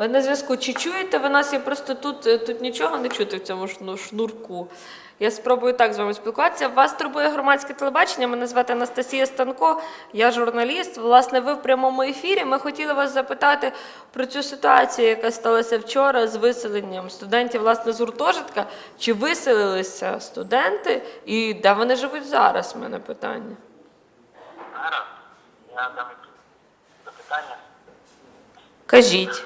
Ви на зв'язку. Чи чуєте ви нас? Я просто тут, е, тут нічого не чути в цьому шнурку. Я спробую так з вами спілкуватися. Вас турбує громадське телебачення. Мене звати Анастасія Станко, я журналіст. Власне, ви в прямому ефірі. Ми хотіли вас запитати про цю ситуацію, яка сталася вчора з виселенням студентів власне з гуртожитка. Чи виселилися студенти і де вони живуть зараз? У мене питання. Гаразд. Я дам запитання. Кажіть.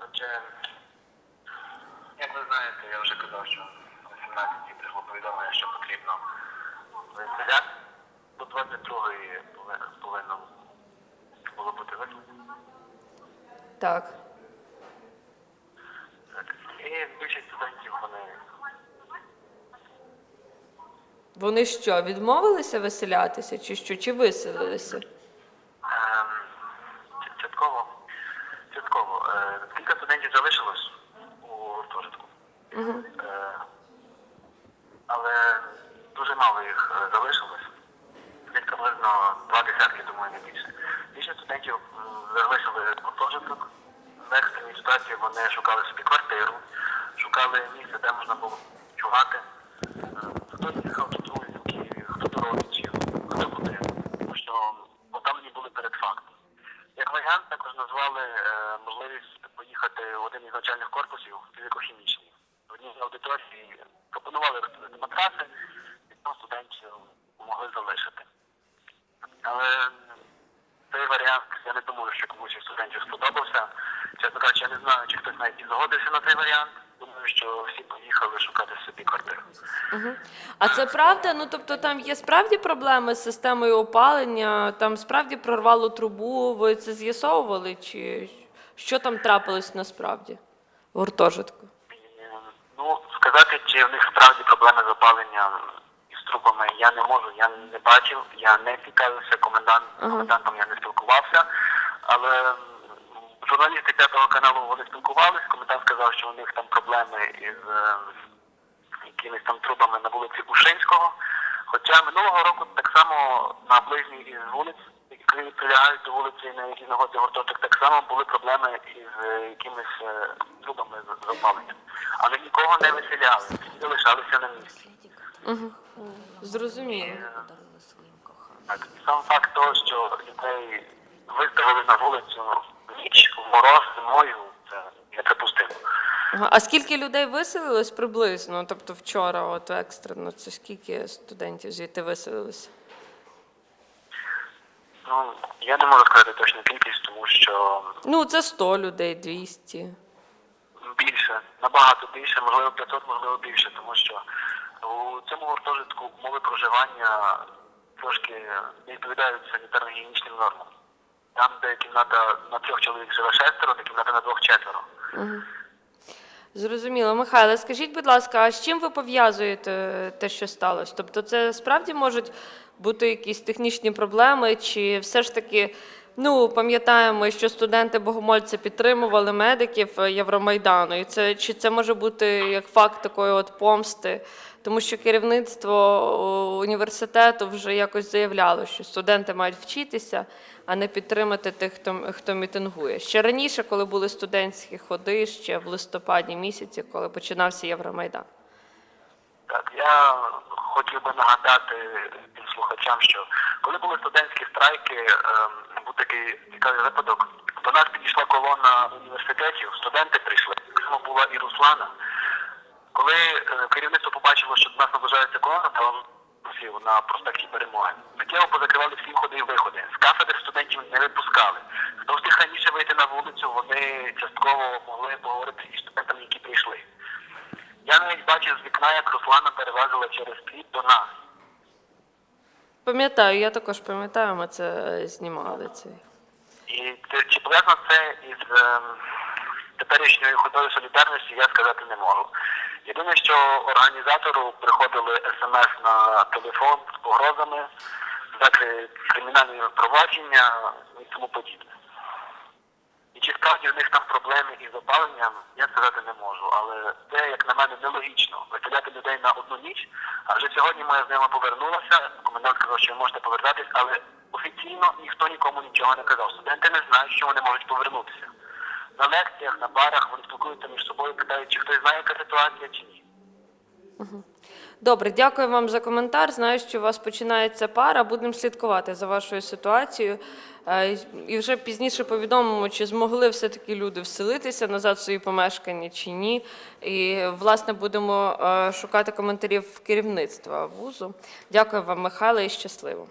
Отже, як ви знаєте, я вже казав, що о 17-й прийшло повідомлення, що потрібно виселяти. До 22-ї пове- повинно було бути виселено. Так. І більшість студентів вони Вони що, відмовилися виселятися, чи що, чи виселилися? ем, ча- частково, частково. Е, кілька студентів залишилось у гуртожитку. Е, але дуже мало їх е, залишилось. Приблизно два десятки, думаю, не більше. Більше студентів залишили гуртожиток. В екстреній ситуації вони шукали собі квартиру, шукали місце, де можна було чувати. Хтось їхав до друзів, хто до родичів, хто куди. Тому що поставлені були перед фактом. Як варіант також назвали е, можливість поїхати в один із навчальних корпусів фізико-хімічний. В одній з аудиторії пропонували розставити матраси, і там студентів могли залишити. Але цей варіант, я не думаю, що комусь із студентів сподобався. Чесно кажучи, я не знаю, чи хтось навіть і згодився на цей варіант. Думаю, що всі поїхали шукати собі квартиру. А це правда? Ну тобто там є справді проблеми з системою опалення, там справді прорвало трубу. Ви це з'ясовували? Чи що там трапилось насправді в гуртожитку? Ну, сказати, чи в них справді проблеми з опаленням із трубами я не можу, я не бачив, я не цікавився комендант, Ага. комендантом я не спілкувався. Але журналісти п'ятого каналу вони спілкувалися, комендант сказав, що у них там проблеми із е, якимись там трубами на вулиці Ушинського. Хоча минулого року так само на ближній із вулиць, які прилягають до вулиці, на якій знаходиться гуртожиток, так само були проблеми із е, якимись е, трубами з, з опаленням. Але нікого не виселяли, всі залишалися на місці. Зрозуміло. Так, сам факт того, що людей виставили на вулицю в ніч, в мороз, зимою, це неприпустимо. Ага. А скільки людей виселилось приблизно? Тобто вчора, от екстрено, це скільки студентів звідти виселилося? Ну, я не можу сказати точну кількість, тому що Ну, це 100 людей, 200. більше, набагато більше, можливо 500, можливо більше, тому що у цьому гуртожитку умови проживання трошки відповідають санітарно-гігієнічним нормам. Там, де кімната на трьох чоловік живе шестеро, де кімната на двох четверо. Зрозуміло. Михайло, скажіть, будь ласка, а з чим ви пов'язуєте те, що сталося? Тобто, це справді можуть бути якісь технічні проблеми, чи все ж таки, ну, пам'ятаємо, що студенти богомольця підтримували медиків е, Євромайдану, і це чи це може бути як факт такої от помсти? Тому що керівництво університету вже якось заявляло, що студенти мають вчитися, а не підтримати тих, хто, хто мітингує. Ще раніше, коли були студентські ходи, ще в листопаді місяці, коли починався Євромайдан. Так, я хотів би нагадати слухачам, що коли були студентські страйки, ем, був такий цікавий випадок. До нас підійшла колона університетів, студенти прийшли. Тому була і Руслана. Коли е, керівництво побачило, що до нас наближається колона, то на проспекті перемоги. Миттєво позакривали всі входи і виходи. З кафедр студентів не випускали. Хто встиг раніше вийти на вулицю, вони частково могли поговорити із студентами, які прийшли. Я навіть бачив з вікна, як Руслана перевезла через пліт до нас. Пам'ятаю, я також пам'ятаю, ми це знімали. Цей. І це- чи пов'язано це із ем, теперішньою ходою солідарності, я сказати не можу. Єдине, що організатору приходили смс на телефон з погрозами, закри кримінальні провадження і тому подібне. І чи справді в них там проблеми із опаленням, я сказати не можу. Але це, як на мене, нелогічно. Виселяти людей на одну ніч, а вже сьогодні моя знайома повернулася. Комендант сказав, що ви можете повертатись, але офіційно ніхто нікому нічого не казав. Студенти не знають, що вони можуть повернутися. на лекціях, на парах, вони спілкуються між собою, питають, чи хтось знає, яка ситуація, чи ні. Добре, дякую вам за коментар. Знаю, що у вас починається пара. Будемо слідкувати за вашою ситуацією. Е, І вже пізніше повідомимо, чи змогли все-таки люди вселитися назад в свої помешкання чи ні. І, власне, будемо е, шукати коментарів керівництва вузу. Дякую вам, Михайло, і щасливо.